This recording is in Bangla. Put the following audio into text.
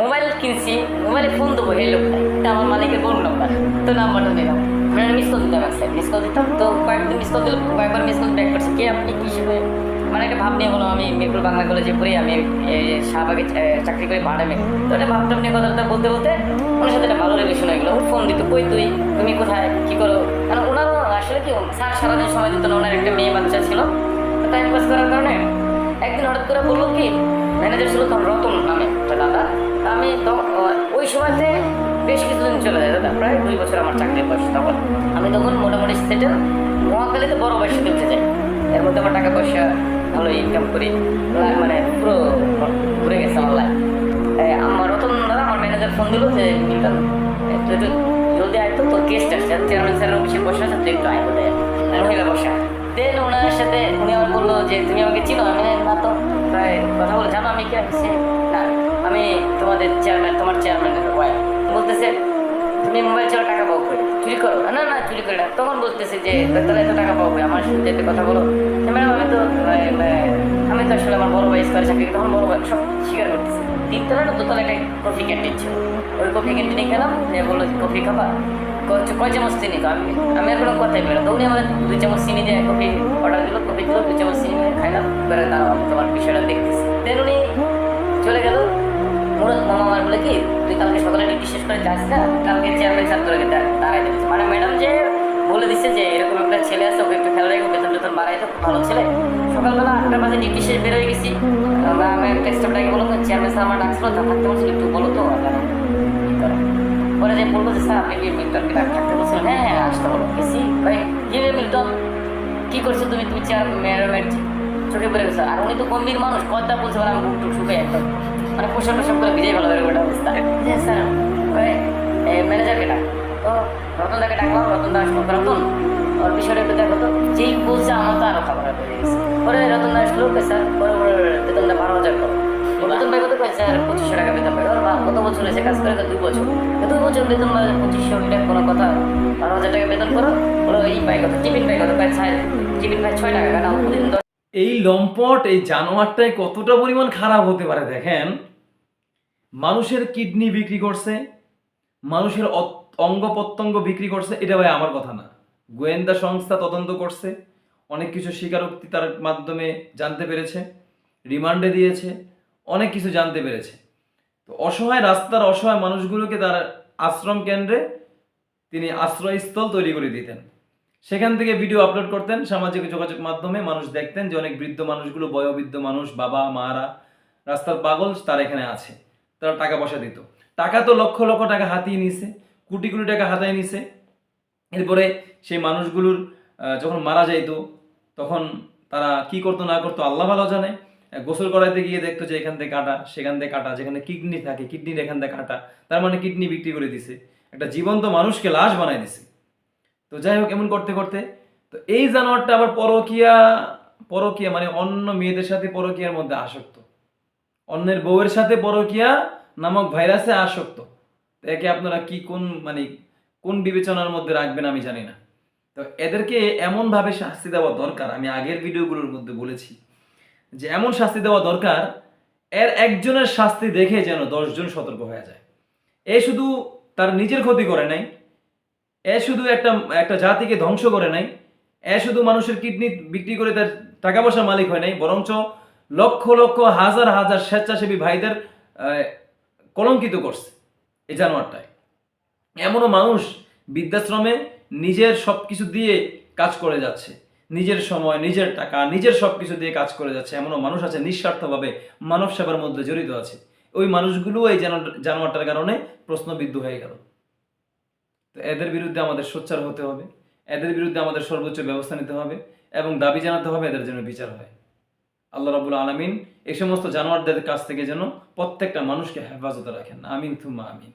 মোবাইল কিনছি, মোবাইলে ফোন দেবো, এই লোকটা। এটা আমার মালিকের বোন নাম্বার তো নাম্বারটা দিলাম। মানে মিস কল দিতাম এক মিস কল দিতাম, তো কয়েকদিন মিস কল দিলাম। কয়েকবার মিস কল ব্যাক করছে। কে আপনি, কি হিসেবে মানে একটা ভাব নিয়ে বলো আমি মিরপুর বাংলা কলেজে পড়ি আমি শাহবাগে চাকরি করি ভাড়ামে তো একটা ভাবটা নিয়ে কথাটা বলতে বলতে ওনার সাথে একটা ভালো রিলেশন হয়ে গেলো। ফোন দিত, কই তুই? তুমি কোথায়? কি করো? কারণ ওনারও আসলে কি, স্যার সারাদিন সময় দিত না। ওনার একটা মেয়ে বাচ্চা ছিল। তো টাইম পাস করার কারণে একদিন হঠাৎ করে বলল কি, ম্যানেজার ছিল তখন রতন একটা দাদা তা আমি ওই সময়তে বেশ কিছুদিন চলে যায় দাদা প্রায় দুই বছর আমার চাকরির বয়স তখন। আমি তখন মোটামুটি সেটেল মহাকালীতে বড় বয়সে উঠে যাই। এর মধ্যে আমার টাকা পয়সা ভালো ইনকাম করি। মানে পুরো ঘুরে গেছে আমার লাইফ আমার রতন দাদা আমার ম্যানেজার ফোন দিল যে মিল্টন তুই একটু জলদি আয় তো তোর গেস্ট আসছে। চেয়ারম্যান স্যারের অফিসে বসে আছে তুই একটু আয় বলে মহিলা বসা দেন ওনার সাথে উনি আমার বলল যে তুমি আমাকে চিনো? আমি না তো কথা বলে জানো আমি কি বলছি, না। তোমাদের চেয়ারম্যান তোমার চেয়ারম্যানের ওয়াইফ বলতেছে, তুমি মোবাইল ছাড়া টাকা কই? চুরি করো? না না চুরি করে না। তখন বলতেছে যে তাহলে এত টাকা পাবো আমার সাথে কথা বলো। ম্যাডাম, আমি তো আমি তো আসলে আমার বড় ভাই স্কোয়ার চাকরি তখন বড় ভাই সব স্বীকার করতেছে। তিনতলা না দোতলা একটা কফি ক্যান্টিন ছিল। ওই কফি ক্যান্টিনে গেলাম যে বলল কফি খাবা? কয়- চামচ চিনি? তো আমি আমি আর কোনো কথাই বললাম তো উনি আমার দুই চামচ চিনি দিয়ে কফি অর্ডার দিল। কফি দিল, দুই চামচ চিনি খাইলাম। এবারে দাঁড়াও, আমি তোমার বিষয়টা দেখতেছি কি তুই কালকে সকালে ডিউটি শেষ করে যাস না কালকে চেয়ারম্যান স্যার তোকে দাঁড়াই মানে ম্যাডাম যে বলে দিচ্ছে যে এরকম একটা ছেলে আছে, ওকে একটু খেলা রেখে বেতন বেতন বাড়াই তো ভালো ছেলে। সকালবেলা আটটা বাজে ডিউটি শেষ, বের হয়ে গেছি। আমি একটা বললাম চেয়ারম্যান স্যার আমার ডাকছিল, তা থাকতে বলছিল, একটু বলো তো পরে যে বলব যে স্যার আপনি মিল্টনকে ডাক থাকতে বলছিলেন হ্যাঁ হ্যাঁ আসতে বলো। গেছি। ভাই, কি মিল্টন কি করছ তুমি? তুমি চেয়ার ম্যাডামের চোখে পড়ে গেছো। আর উনি তো গম্ভীর মানুষ কথা বলছে বলে আমি বুক একদম। করে ভিজে ভালো করে গোটা অবস্থা। যে স্যার ম্যানেজারকে ডাক। তো রতন দাকে ডাকলাম রতন দাস রতন ওর বিষয়টা একটু দেখো তো। যেই বলছে আমার তো আরও খাবার হয়ে গেছে। পরে লোক স্যার পরে পরে বেতনটা বারো হাজার করো। বেতন পাই কত পাই স্যার পঁচিশশো টাকা বেতন পাই ওর কত বছর হয়েছে? কাজ করে দুই বছর। দুই বছর বেতন পাই পঁচিশশো এটা কোনো কথা। বারো হাজার টাকা বেতন করো। বলো এই পাই কত? টিফিন পাই কত? পাই ছয় টিফিন পাই ছয় টাকা। কারণ প্রতিদিন এই লম্পট এই জানোয়ারটাই কতটা পরিমাণ খারাপ হতে পারে দেখেন। মানুষের কিডনি বিক্রি করছে, মানুষের অঙ্গ প্রত্যঙ্গ বিক্রি করছে, এটা ভাই আমার কথা না। গোয়েন্দা সংস্থা তদন্ত করছে, অনেক কিছু স্বীকারোক্তি তার মাধ্যমে জানতে পেরেছে, রিমান্ডে দিয়েছে, অনেক কিছু জানতে পেরেছে। তো অসহায় রাস্তার অসহায় মানুষগুলোকে তার আশ্রম কেন্দ্রে তিনি আশ্রয়স্থল তৈরি করে দিতেন। সেখান থেকে ভিডিও আপলোড করতেন, সামাজিক যোগাযোগ মাধ্যমে মানুষ দেখতেন যে অনেক বৃদ্ধ মানুষগুলো, বয়োবৃদ্ধ মানুষ, বাবা, মারা, রাস্তার পাগল তার এখানে আছে। তারা টাকা পয়সা দিত। টাকা তো লক্ষ লক্ষ টাকা হাতিয়ে নিছে, কোটি কোটি টাকা হাতায় নিছে। এরপরে সেই মানুষগুলোর যখন মারা যাইতো, তখন তারা কি করতো না করতো আল্লাহ ভালো জানে। গোসল করাইতে গিয়ে দেখতো যে এখান থেকে কাটা, সেখান থেকে কাটা, যেখানে কিডনি থাকে, কিডনির এখান থেকে কাটা। তার মানে কিডনি বিক্রি করে দিছে। একটা জীবন্ত মানুষকে লাশ বানাই দিছে। তো যাই হোক, এমন করতে করতে, তো এই জানোয়ারটা আবার পরকিয়া পরকিয়া মানে অন্য মেয়েদের সাথে পরকিয়ার মধ্যে আসক্ত। অন্যের বউয়ের সাথে পরকিয়া নামক ভাইরাসে আসক্ত। একে আপনারা কি কোন মানে কোন বিবেচনার মধ্যে রাখবেন আমি জানি না। তো এদেরকে এমনভাবে শাস্তি দেওয়া দরকার, আমি আগের ভিডিওগুলোর মধ্যে বলেছি, যে এমন শাস্তি দেওয়া দরকার, এর একজনের শাস্তি দেখে যেন দশজন সতর্ক হয়ে যায়। এ শুধু তার নিজের ক্ষতি করে নাই, এ শুধু একটা একটা জাতিকে ধ্বংস করে নাই, এ শুধু মানুষের কিডনি বিক্রি করে তার টাকা পয়সার মালিক হয় নাই, বরঞ্চ লক্ষ লক্ষ, হাজার হাজার স্বেচ্ছাসেবী ভাইদের কলঙ্কিত করছে এই জানোয়ারটায় এমনও মানুষ বৃদ্ধাশ্রমে নিজের সব কিছু দিয়ে কাজ করে যাচ্ছে। নিজের সময়, নিজের টাকা, নিজের সব কিছু দিয়ে কাজ করে যাচ্ছে। এমনও মানুষ আছে, নিঃস্বার্থভাবে মানব সেবার মধ্যে জড়িত আছে। ওই মানুষগুলো এই জানো- জানোয়ারটার কারণে প্রশ্নবিদ্ধ হয়ে গেল। তো এদের বিরুদ্ধে আমাদের সোচ্চার হতে হবে, এদের বিরুদ্ধে আমাদের সর্বোচ্চ ব্যবস্থা নিতে হবে এবং দাবি জানাতে হবে এদের জন্য বিচার হয়। আল্লাহ রাবুল আলমিন এই সমস্ত জানোয়ারদের কাছ থেকে যেন প্রত্যেকটা মানুষকে হেফাজতে রাখেন। আমিন থুমা আমিন।